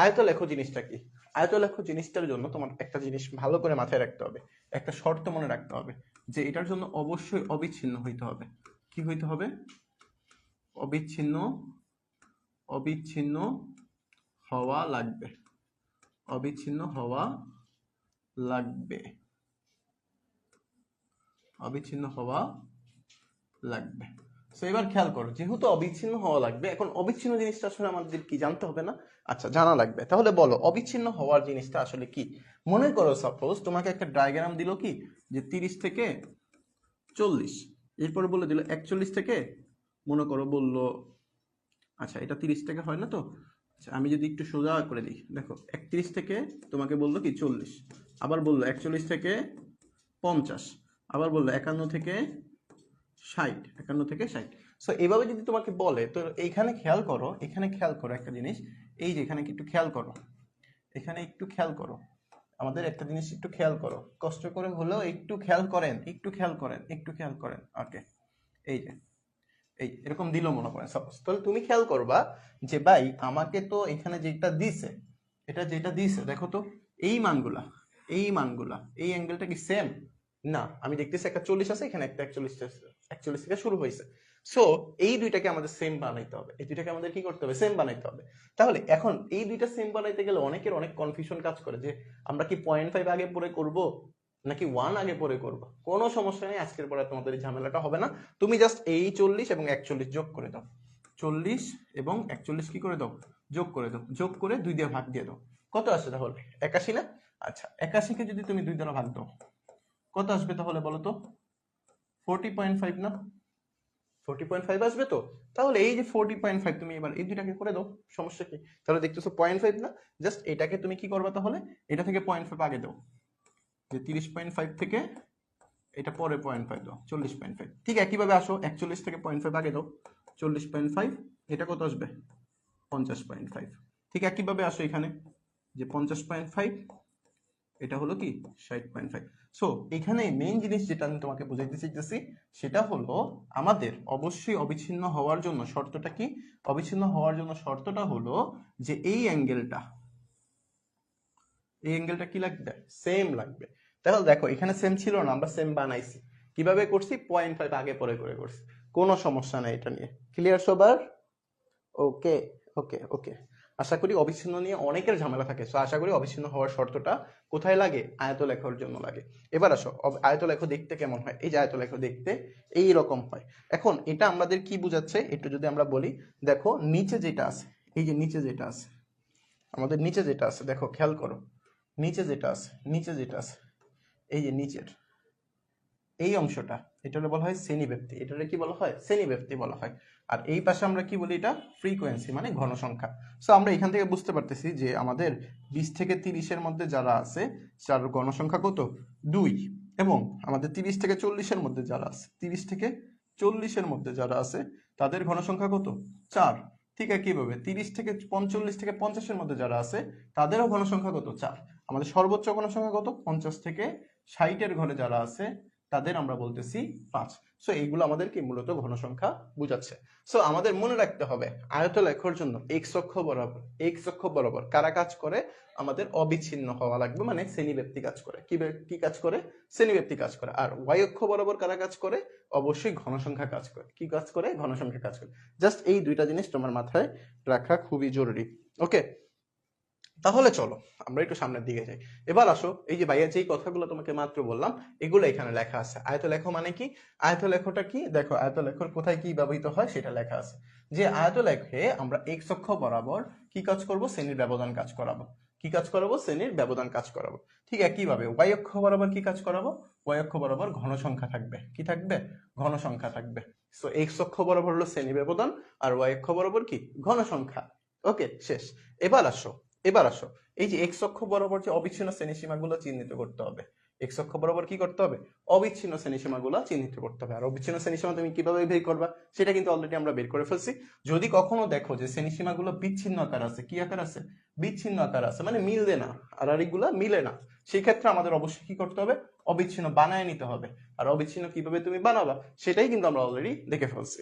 আয়ত লেখো জিনিসটা কি? আয়ত লেখো জিনিসটার জন্য তোমার একটা জিনিস ভালো করে মাথায় রাখতে হবে, একটা শর্ত মনে রাখতে হবে যে এটার জন্য অবশ্যই অবিচ্ছিন্ন হইতে হবে। কি হইতে হবে? অবিচ্ছিন্ন অবিচ্ছিন্ন হওয়া লাগবে। অবিচ্ছিন্ন হওয়া লাগবে। অবিচ্ছিন্ন হওয়া লাগবে। তো এবার খেয়াল করো, যেহেতু অবিচ্ছিন্ন হওয়া লাগবে, এখন অবিচ্ছিন্ন জিনিসটা আসলে আমাদের কি জানতে হবে না? আচ্ছা জানা লাগবে। তাহলে বলো, অবিচ্ছিন্ন হওয়ার জিনিসটা আসলে কি? মনে করো সাপোজ তোমাকে একটা ডায়াগ্রাম দিল কি? যে তিরিশ থেকে চল্লিশ। এরপরে বলে দিল একচল্লিশ থেকে, মনে করো বলল আচ্ছা এটা তিরিশ থেকে হয় না তো? আচ্ছা আমি যদি একটু সোজা করে দিই। দেখো, একত্রিশ থেকে তোমাকে বলল কি? চল্লিশ। আবার বলল একচল্লিশ থেকে পঞ্চাশ। আবার বলল একান্ন থেকে ষাট, একান্ন থেকে ষাট। সো এইভাবে যদি তোমাকে বলে, তো এইখানে খেয়াল করো, এখানে খেয়াল করো একটা জিনিস। এই যে এখানে একটু খেয়াল করো। এখানে একটু খেয়াল করো। আমাদের একটা জিনিস একটু খেয়াল করো। কষ্ট করে হলেও একটু খেয়াল করেন, একটু খেয়াল করেন, একটু খেয়াল করেন। ওকে। এই যে। এই এরকম দিল মনে করেন সাপোজ তাহলে তুমি খেয়াল করবা যে, ভাই, আমাকে তো এখানে যেটা দিছে, এটা যেটা দিছে, দেখো তো, এই মানগুলা এই মানগুলা, এই অ্যাঙ্গেলটা কি সেম না, আমি দেখতেছি একটা চল্লিশ আছে, এখানে একটা একচল্লিশ একচল্লিশ থেকে শুরু হয়েছে। সো এই দুইটাকে আমাদের সেম বানাইতে হবে। এই দুইটাকে আমাদের কি করতে হবে? সেম বানাইতে হবে। তাহলে এখন এই দুইটা সেম বানাইতে গেলে অনেকের অনেক কনফিউশন কাজ করে যে, আমরা কি পয়েন্ট ফাইভ আগে পরে করব, নাকি ওয়ান আগে পরে করব? কোনো সমস্যা নেই, আজকের পরে তোমাদের এই ঝামেলাটা হবে না। তুমি জাস্ট এই চল্লিশ এবং একচল্লিশ যোগ করে দাও। চল্লিশ এবং একচল্লিশ কি করে দাও? যোগ করে দাও। যোগ করে দুই দিয়ে ভাগ দিয়ে দাও। কত আছে তাহলে? একাশি না? আচ্ছা একাশিকে যদি তুমি দুই দ্বারা ভাগ দাও। কত আসবে তাহলে বলো তো? ফোরটি পয়েন্ট ফাইভ না? ফোরটি পয়েন্ট ফাইভ আসবে তো? তাহলে এই যে ফোরটি পয়েন্ট ফাইভ তুমি এবার এই দুইটাকে করে দাও, সমস্যা কি? তাহলে দেখতেছো পয়েন্ট ফাইভ না? জাস্ট এটাকে তুমি কি করবে তাহলে? এটা থেকে পয়েন্ট ফাইভ আগে দাও। যে তিরিশ পয়েন্ট ফাইভ থেকে এটা পরে পয়েন্ট ফাইভ দাও, চল্লিশ পয়েন্ট ফাইভ ঠিক আসো, একচল্লিশ থেকে পয়েন্ট ফাইভ আগে দাও। চল্লিশ পয়েন্ট ফাইভ এটা কত আসবে? পঞ্চাশ পয়েন্ট ফাইভ ঠিক আসো এখানে, যে পঞ্চাশ পয়েন্ট ফাইভ এটা হলো কি? ষাট পয়েন্ট ফাইভ সো এখানে মেইন জিনিস যেটা আমি তোমাকে বুঝাইতে চাইতেছি, সেটা হলো আমাদের অবশ্যই অবিচ্ছিন্ন হওয়ার জন্য শর্তটা কি? অবিচ্ছিন্ন হওয়ার জন্য শর্তটা হলো যে এই অ্যাঙ্গেলটা এই অ্যাঙ্গেলটা কি লাগবে? সেম লাগবে। তাহলে দেখো, এখানে সেম ছিল না, আমরা সেম বানাইছি। কীভাবে করছি? পয়েন্ট ফাইভ আগে পরে করে করছি। কোনো সমস্যা নাই এটা নিয়ে। ক্লিয়ার সবার? ওকে ওকে ওকে আশা করি অবিচ্ছিন্ন নিয়ে অনেকের ঝামেলা থাকে। সো আশা করি অবিচ্ছিন্ন হওয়ার শর্তটা কোথায় লাগে? আয়ত লেখার জন্য লাগে। এবার আসো আয়ত লেখ দেখতে কেমন হয়? এই যে আয়ত লেখ দেখতে, এই রকম হয়। এখন এটা আমাদের কি বোঝাচ্ছে? একটু যদি আমরা বলি, দেখো নিচে যেটা আছে, এই যে নিচে যেটা আছে, আমাদের নিচে যেটা আছে, দেখো, খেয়াল করো। নিচে যেটা আছে, নিচে যেটা আছে, এই যে নিচের। এই অংশটা এটাকে বলা হয় শ্রেণি ব্যক্তি এটাকে কি বলা হয়? শ্রেণি ব্যক্তি বলা হয়। আর এই পাশে আমরা কি বলি এটা? ফ্রিকোয়েন্সি মানে ঘনসংখ্যা। সো আমরা এখান থেকে বুঝতে পারতেছি যে আমাদের বিশ থেকে তিরিশের মধ্যে যারা আছে, যার গণসংখ্যা কত? দুই। এবং আমাদের তিরিশ থেকে চল্লিশের মধ্যে যারা আছে, তিরিশ থেকে চল্লিশের মধ্যে যারা আছে, তাদের ঘনসংখ্যা কত? চার। ঠিক একইভাবে তিরিশ থেকে পঞ্চল্লিশ থেকে পঞ্চাশের মধ্যে যারা আছে, তাদেরও ঘনসংখ্যা কত? চার। আমাদের সর্বোচ্চ ঘনসংখ্যা কত? পঞ্চাশ থেকে ষাটের ঘরে যারা আছে তাদের আমরা বলতেছি পাঁচ। সো এইগুলো আমাদেরকে মূলত ঘনসংখ্যা বুঝাচ্ছে। সো আমাদের মনে রাখতে হবে আয়ত লেখার জন্য এক্স অক্ষ বরাবর এক্স অক্ষ বরাবর কারা কাজ করে? আমাদের অবিচ্ছিন্ন হওয়া লাগবে মানে শ্রেণি ব্যক্তি কাজ করে। কি কি কাজ করে? শ্রেণি ব্যক্তি কাজ করে। আর ওয়াই অক্ষ বরাবর কারা কাজ করে? অবশ্যই ঘনসংখ্যা কাজ করে। কি কাজ করে? ঘনসংখ্যা কাজ করে। জাস্ট এই দুইটা জিনিস তোমার মাথায় রাখা খুবই জরুরি। ওকে তাহলে চলো, আমরা একটু সামনের দিকে যাই। এবার আসো, এই যে ভাইয়া যেই কথাগুলো তোমাকে মাত্র বললাম, এগুলো এখানে লেখা আছে। আয়ত লেখ মানে কি? আয়ত লেখটা কি? দেখো আয়ত লেখর কোথায় কি ব্যবহৃত হয় সেটা লেখা আছে। যে আয়ত লেখে আমরা এক্স অক্ষ বরাবর কি কাজ করব? শ্রেণির ব্যবধান কাজ করাবো। কি কাজ করাবো? শ্রেণির ব্যবধান কাজ করাবো। ঠিক একইভাবে ওয়াই অক্ষ বরাবর কি কাজ করাবো? ওয়াই অক্ষ বরাবর ঘন সংখ্যা থাকবে। কি থাকবে? ঘন সংখ্যা থাকবে। সো এক্স অক্ষ বরাবর হলো শ্রেণি ব্যবধান আর ওয়াই অক্ষ বরাবর কি? ঘন সংখ্যা। ওকে শেষ। এবার আসো। এবার আসো। এই যে এক্স অক্ষ বরাবর যে অবিচ্ছিন্ন শ্রেণীসীমাগুলো চিহ্নিত করতে হবে এক্স অক্ষ বরাবর কি করতে হবে? অবিচ্ছিন্ন শ্রেণীসীমাগুলো চিহ্নিত করতে হবে। আর অবিচ্ছিন্ন শ্রেণীসীমা তুমি কীভাবে বের করবা? সেটা কিন্তু অলরেডি আমরা বের করে ফেলছি। যদি কখনো দেখো যে শ্রেণীসীমাগুলো বিচ্ছিন্ন আকার আছে, কি আকার আছে? বিচ্ছিন্ন আকার আছে মানে মিলবে না। আর আরেকগুলা মিলে না। সেই ক্ষেত্রে আমাদের অবশ্যই কি করতে হবে? অবিচ্ছিন্ন বানায় নিতে হবে। আর অবিচ্ছিন্ন কীভাবে তুমি বানাবা, সেটাই কিন্তু আমরা অলরেডি দেখে ফেলছি।